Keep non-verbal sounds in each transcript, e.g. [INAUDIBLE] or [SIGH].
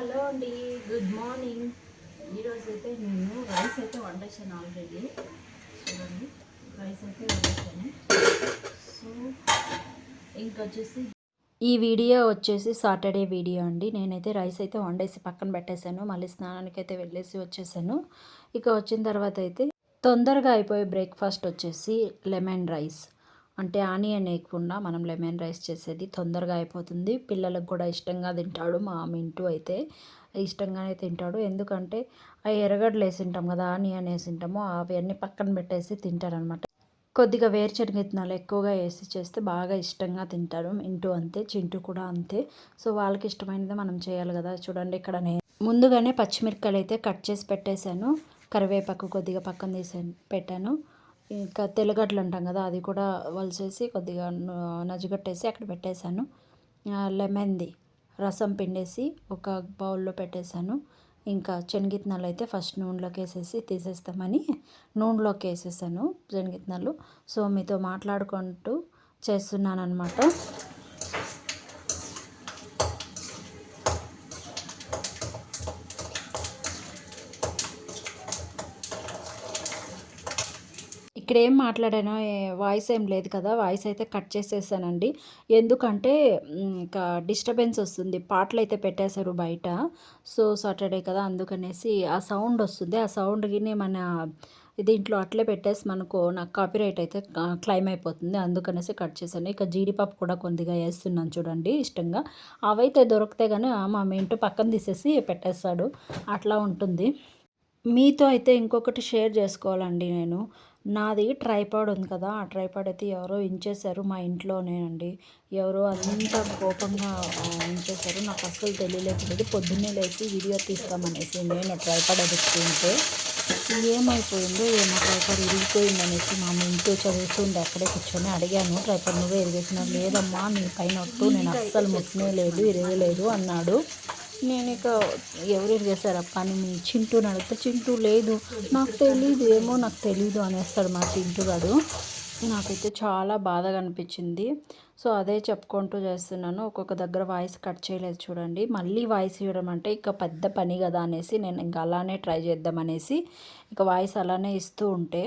Hello అండి good morning. ఈరోజు అయితే నేను రైస్ అయితే వండేసాను ఆల్రెడీ. చూడండి రైస్ అయితే వండేసాను. సో ఇంకొచ్చేసి ఈ వీడియో వచ్చేసి సాటర్డే వీడియో అండి. నేనైతే రైస్ అయితే వండేసి పక్కన పెట్టేశాను. మళ్ళీ స్నానానికి అయితే వెళ్ళేసి వచ్చేసాను. ఇక వచ్చిన తర్వాత అయితే తొందరగా అయిపోయే బ్రేక్ఫాస్ట్ వచ్చేసి లెమన్ రైస్. అంటే ఆనియన్ వేయకుండా మనం లెమన్ రైస్ చేసేది తొందరగా అయిపోతుంది. పిల్లలకు కూడా ఇష్టంగా తింటాడు మా మింటూ అయితే. ఇష్టంగానే తింటాడు. ఎందుకంటే ఆ ఎర్రగడ్డలు వేసి ఉంటాం కదా ఆనియన్ వేసింటామో అవన్నీ పక్కన పెట్టేసి తింటారనమాట కొద్దిగా వేరుశనగ విత్తనాలు ఎక్కువగా వేసి చేస్తే బాగా ఇష్టంగా తింటారు ఇంటూ అంతే చింటూ కూడా అంతే. సో వాళ్ళకి ఇష్టమైనది మనం చేయాలి కదా. చూడండి ఇక్కడ నేను ముందుగానే పచ్చిమిరపకాయలు అయితే కట్ చేసి పెట్టేశాను. కరివేపాకు కొద్దిగా పక్కన తీసాను పెట్టాను. ఇంకా తెల్లగడ్డలు అంటాం కదా అది కూడా వలిసేసి కొద్దిగా నజ్జగట్టేసి అక్కడ పెట్టేశాను. లెమన్ది రసం పిండేసి ఒక బౌల్లో పెట్టేశాను. ఇంకా శనగిత్తనాలు అయితే ఫస్ట్ నూనెలోకి వేసేసి తీసేస్తామని నూనెలోకి వేసేసాను శనగిత్తనాలు. సో మీతో మాట్లాడుకుంటూ చేస్తున్నాను అనమాట ఇక్కడ ఏం మాట్లాడానో వాయిస్ ఏం లేదు కదా వాయిస్ అయితే కట్ చేసేసానండి. ఎందుకంటే ఇంకా డిస్టర్బెన్స్ వస్తుంది పాటలు అయితే పెట్టేశారు బయట. సో సాటర్డే కదా అందుకనేసి ఆ సౌండ్ వస్తుంది. ఆ సౌండ్కి మన దీంట్లో అట్లే పెట్టేసి మనకు నాకు కాపీరైట్ అయితే క్లైమ్ అయిపోతుంది. అందుకనేసి కట్ చేశాను. ఇక జీడిపప్పు కూడా కొద్దిగా వేస్తున్నాను చూడండి ఇష్టంగా. అవైతే దొరికితే కానీ మా ఇంటి పక్కన తీసేసి పెట్టేస్తాడు. అట్లా ఉంటుంది. మీతో అయితే ఇంకొకటి షేర్ చేసుకోవాలండి నేను. నాది ట్రైపాడ్ ఉంది కదా ఆ ట్రైపాడ్ అయితే ఎవరో ఇంచేశారు మా ఇంట్లోనేనండి. ఎవరో అంత కోపంగా ఇంచేశారు నాకు అస్సలు తెలియలేదు. పొద్దున్నే లేచి వీడియో తీస్తామనేసి నేను ట్రైపాడ్ ఎదుగుతుంటే ఏమైపోయిందో ఏమో ట్రైపాడ్ ఇరిగిపోయింది అనేసి మా ఇంట్లో చదువుతుండే అక్కడే కూర్చొని అడిగాను ట్రైపాడ్ నువ్వే ఇరిగేసిన లేదమ్మా నీ పైన నేను అస్సలు ముట్టనే లేదు ఇరగలేదు అన్నాడు. నేను ఇక ఎవరు చేశారు? కానీ మీ చింటూని అడిగితే చింటూ లేదు నాకు తెలీదు ఏమో నాకు తెలీదు అనేస్తాడు మా చింటూ గారు నాకైతే చాలా బాధగా అనిపించింది. సో అదే చెప్పుకుంటూ చేస్తున్నాను. ఒక్కొక్క దగ్గర వాయిస్ కట్ చేయలేదు చూడండి. మళ్ళీ వాయిస్ ఇవ్వడం అంటే ఇక పెద్ద పని కదా అనేసి నేను ఇంకా అలానే ట్రై చేద్దామనేసి ఇక వాయిస్ అలానే ఇస్తూ ఉంటే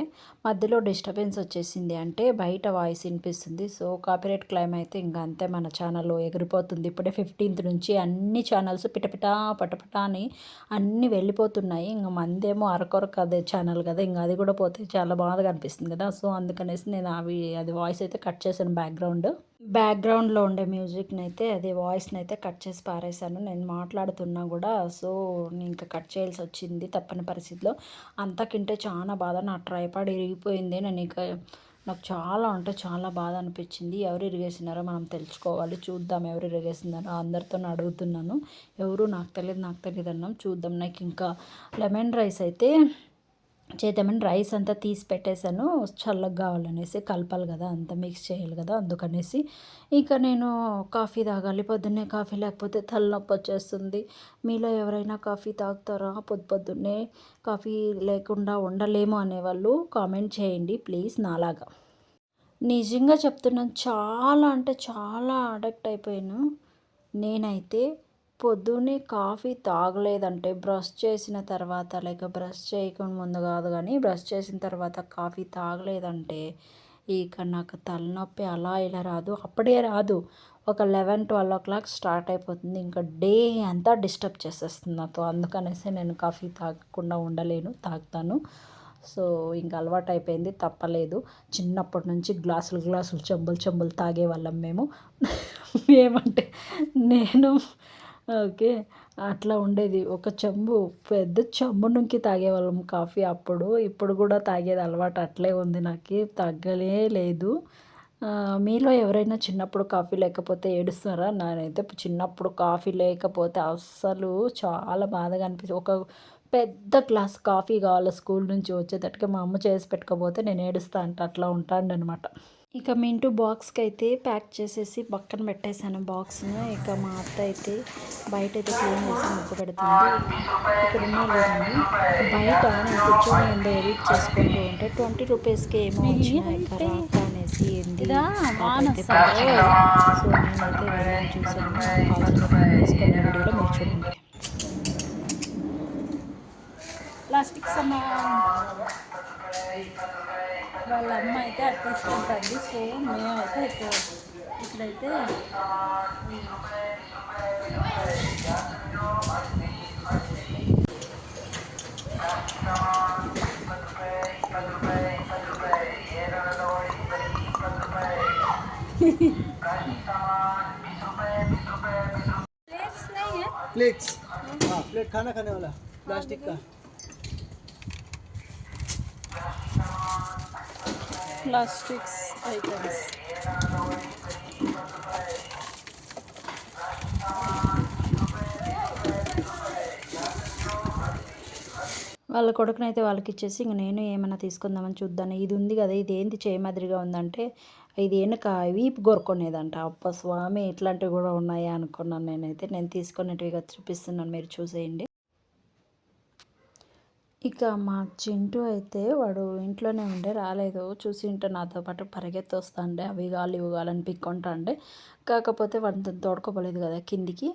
మధ్యలో డిస్టర్బెన్స్ వచ్చేసింది. అంటే బయట వాయిస్ వినిపిస్తుంది. సో కాపీరైట్ క్లైమ్ అయితే ఇంకా అంతే మన ఛానల్లో ఎగిరిపోతుంది. ఇప్పుడే ఫిఫ్టీన్త్ నుంచి అన్ని ఛానల్స్ పిటపిటా పటపటా అని అన్నీ వెళ్ళిపోతున్నాయి. ఇంకా మందేమో అరకొరకు అదే ఛానల్ కదా. ఇంకా అది కూడా పోతే చాలా బాధగా అనిపిస్తుంది కదా. సో అందుకనేసి నేను అవి అది వాయిస్ అయితే కట్ చేశాను బ్యాక్గ్రౌండ్. బ్యాక్గ్రౌండ్లో ఉండే మ్యూజిక్ని అయితే అదే వాయిస్ని అయితే కట్ చేసి పారేశాను. నేను మాట్లాడుతున్నా కూడా సో నేను ఇంకా కట్ చేయాల్సి వచ్చింది తప్పని పరిస్థితిలో. అంతకింటే చాలా బాధ. నా ట్రైపాడ్ ఇరిగిపోయింది. నేను ఇక నాకు చాలా అంటే చాలా బాధ అనిపించింది. ఎవరు ఇరిగేసినారో మనం తెలుసుకోవాలి. చూద్దాం ఎవరు ఇరిగేసినారో. అందరితో అడుగుతున్నాను. ఎవరు నాకు తెలియదు నాకు తెలియదు అన్నాం చూద్దాం. నాకు ఇంకా లెమన్ రైస్ అయితే చేద్దామని రైస్ అంతా తీసి పెట్టేశాను. చల్లగా కావాలనేసి కలపాలి కదా అంతా మిక్స్ చేయాలి కదా అందుకనేసి ఇక నేను కాఫీ తాగాలి. పొద్దున్నే కాఫీ లేకపోతే తలనొప్పి వచ్చేస్తుంది. మీలో ఎవరైనా కాఫీ తాగుతారా? పొద్దు పొద్దున్నే కాఫీ లేకుండా ఉండలేము అనేవాళ్ళు కామెంట్ చేయండి ప్లీజ్ నాలాగా. నిజంగా చెప్తున్నాను చాలా అంటే చాలా అడక్ట్ అయిపోయాను. నేనైతే పొద్దున్నే కాఫీ తాగలేదంటే బ్రష్ చేసిన తర్వాత లేక బ్రష్ చేయకుండా ముందు కాదు కానీ బ్రష్ చేసిన తర్వాత కాఫీ తాగలేదంటే ఇక నాకు తలనొప్పి అలా ఇలా రాదు. అప్పుడే రాదు. ఒక eleven twelve o'clock start అయిపోతుంది. ఇంకా డే అంతా డిస్టర్బ్ చేసేస్తుంది నాతో. అందుకనేసి నేను కాఫీ తాగకుండా ఉండలేను తాగుతాను. సో ఇంకా అలవాటు అయిపోయింది. తప్పలేదు. చిన్నప్పటి నుంచి గ్లాసులు గ్లాసులు చెంబులు చెంబులు తాగేవాళ్ళం మేము. [LAUGHS] ఏమంటే నేను ఓకే. అట్లా ఉండేది. ఒక చెంబు పెద్ద చెంబు నుంచి తాగేవాళ్ళం కాఫీ అప్పుడు. ఇప్పుడు కూడా తాగేది అలవాటు అట్లే ఉంది నాకు. తగ్గలే లేదు. మీలో ఎవరైనా చిన్నప్పుడు కాఫీ లేకపోతే ఏడుస్తారా నేనైతే చిన్నప్పుడు కాఫీ లేకపోతే అస్సలు చాలా బాధగా అనిపిస్తుంది. ఒక పెద్ద గ్లాస్ కాఫీ కావాలి స్కూల్ నుంచి వచ్చేటట్టుగా మా అమ్మ చేసి పెట్టుకోపోతే నేను ఏడుస్తా అంటే అట్లా ఉంటాను అనమాట ఇక మింటూ బాక్స్కి అయితే ప్యాక్ చేసేసి పక్కన పెట్టేశాను బాక్స్ను. ఇక మా అత్త అయితే బయట అయితే క్లీన్ చేసి ముగ్గు పెడుతుంది. ఇక్కడ ఉన్నారు కదండి బయట నేను కూర్చొని ఏందో ఎడిట్ చేసుకుంటూ ఉంటే ట్వంటీ రూపీస్కి ఏమో వచ్చినాయి అనేసి ఏంది? అయితే సో నేనైతే వెళ్ళాను చూసాను కావాల్సిన వీడియోలో మీరు చూడండి. కష్టమా వాళ్ళ అమ్మ అయితే అట్టేసుకుంటుంది సో మేమైతే ఇక్కడ ఇక్కడైతే प्लेट्स हाँ प्लेट खाना खाने वाला प्लास्टिक का ప్లాస్టిక్స్ ఐటమ్స్ వాళ్ళ కొడుకునైతే వాళ్ళకి ఇచ్చేసి ఇంక నేను ఏమైనా తీసుకుందామని చూద్దాను. ఇది ఉంది కదా ఇది ఏంటి చేయమాదిరిగా ఉందంటే ఇది వెనుక వీపు గొరుకునేదంట. అప్ప స్వామి ఇట్లాంటివి కూడా ఉన్నాయా అనుకున్నాను నేనైతే. నేను తీసుకునేటివిగా చూపిస్తున్నాను మీరు చూసేయండి. ఇక మా చింటూ అయితే వాడు ఇంట్లోనే ఉండే రాలేదు. చూసి ఉంటే నాతో పాటు పరిగెత్తొస్తాండే. అవి కాలు ఇవి కావాలని పిక్కుంటా కాకపోతే వాడిని తోడుకోపోలేదు కదా కిందికి.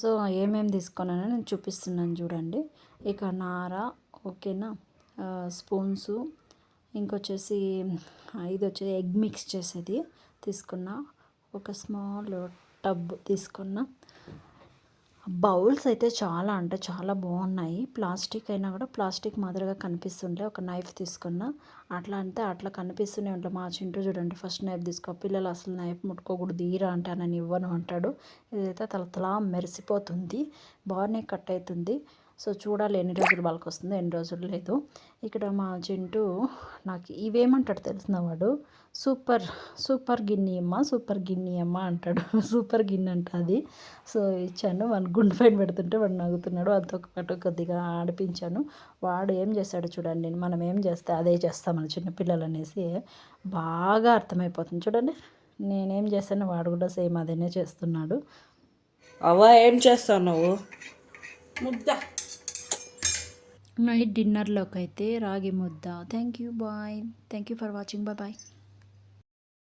సో ఏమేమి తీసుకున్నానో నేను చూపిస్తున్నాను చూడండి. ఇక నార ఓకేనా? స్పూన్సు. ఇంకొచ్చేసి ఇది వచ్చేసి ఎగ్ మిక్స్ చేసేది తీసుకున్నా. ఒక స్మాల్ టబ్ తీసుకున్నా. బౌల్స్ అయితే చాలా అంటే చాలా బాగున్నాయి. ప్లాస్టిక్ అయినా కూడా ప్లాస్టిక్ మాదిరిగా కనిపిస్తుండే. ఒక నైఫ్ తీసుకున్నా. అట్లా అంటే అట్లా కనిపిస్తూనే ఉంటాయి మా చింటూ చూడండి ఫస్ట్ నైఫ్ తీసుకో. పిల్లలు అసలు నైఫ్ ముట్టుకోకూడదు ఈరా అంటే నన్ను ఇవ్వను అంటాడు. ఇదైతే తల తలా మెరిసిపోతుంది. బాగానే కట్ అవుతుంది. సో చూడాలి ఎన్ని రోజులు వాళ్ళకి వస్తుందో ఎన్ని రోజులు లేదు. ఇక్కడ మా చింటూ నాకు ఇవేమంటాడు తెలిసిన వాడు? సూపర్ సూపర్ గిన్నె అమ్మ సూపర్ గిన్నె అమ్మ అంటాడు. [LAUGHS] సూపర్ గిన్నె అంట అది. సో ఇచ్చాను వాడిని గుండె పైన పెడుతుంటే వాడు నవ్వుతున్నాడు. అంతో పాటు కొద్దిగా ఆడిపించాను. వాడు ఏం చేస్తాడు చూడండి మనం ఏం చేస్తే అదే చేస్తాం మన చిన్నపిల్లలు అనేసి బాగా అర్థమైపోతుంది. చూడండి నేనేం చేస్తానో వాడు కూడా సేమ్ అదేనే చేస్తున్నాడు. అవ్వ ఏం చేస్తావు నువ్వు? ముద్ద. నైట్ డిన్నర్లోకి అయితే రాగి ముద్ద. Thank you bye thank you for watching bye bye